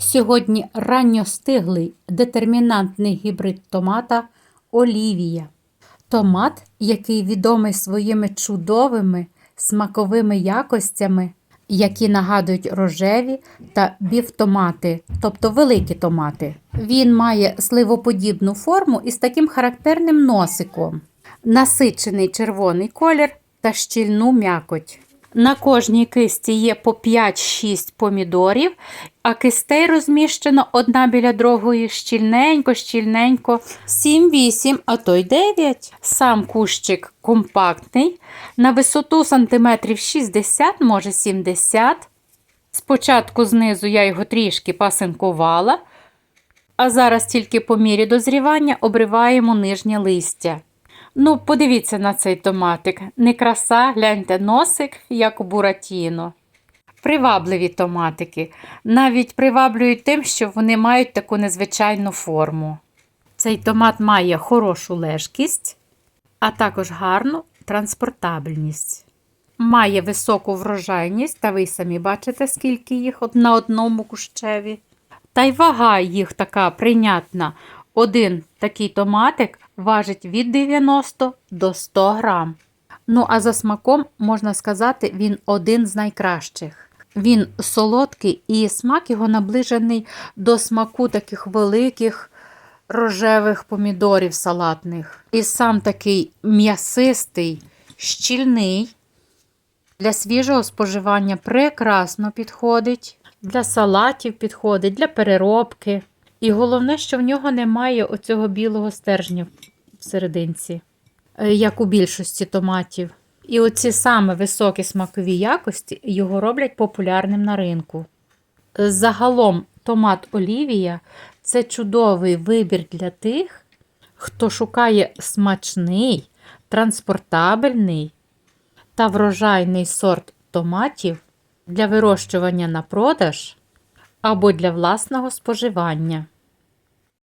Сьогодні ранньостиглий детермінантний гібрид томата Олівія. Томат, який відомий своїми чудовими смаковими якостями, які нагадують рожеві та бівтомати, тобто великі томати. Він має сливоподібну форму із таким характерним носиком, насичений червоний колір та щільну м'якоть. На кожній кисті є по 5-6 помідорів, а кистей розміщено одна біля другої щільненько, щільненько, 7-8, а то й 9. Сам кущик компактний, на висоту сантиметрів 60, може 70. Спочатку знизу я його трішки пасинкувала, а зараз тільки по мірі дозрівання обриваємо нижнє листя. Ну, подивіться на цей томатик. Не краса, гляньте, носик, як у буратіно. Привабливі томатики. Навіть приваблюють тим, що вони мають таку незвичайну форму. Цей томат має хорошу лежкість, а також гарну транспортабельність. Має високу врожайність, та ви самі бачите, скільки їх на одному кущеві. Та й вага їх така прийнятна. Один такий томатик важить від 90 до 100 грам. Ну, а за смаком, можна сказати, він один з найкращих. Він солодкий і смак його наближений до смаку таких великих рожевих помідорів салатних. І сам такий м'ясистий, щільний. Для свіжого споживання прекрасно підходить, для салатів підходить, для переробки. І головне, що в нього немає оцього білого стержня в е, як у більшості томатів. І оці саме високі смакові якості його роблять популярним на ринку. Загалом томат Олівія це чудовий вибір для тих, хто шукає смачний, транспортабельний та врожайний сорт томатів для вирощування на продаж або для власного споживання.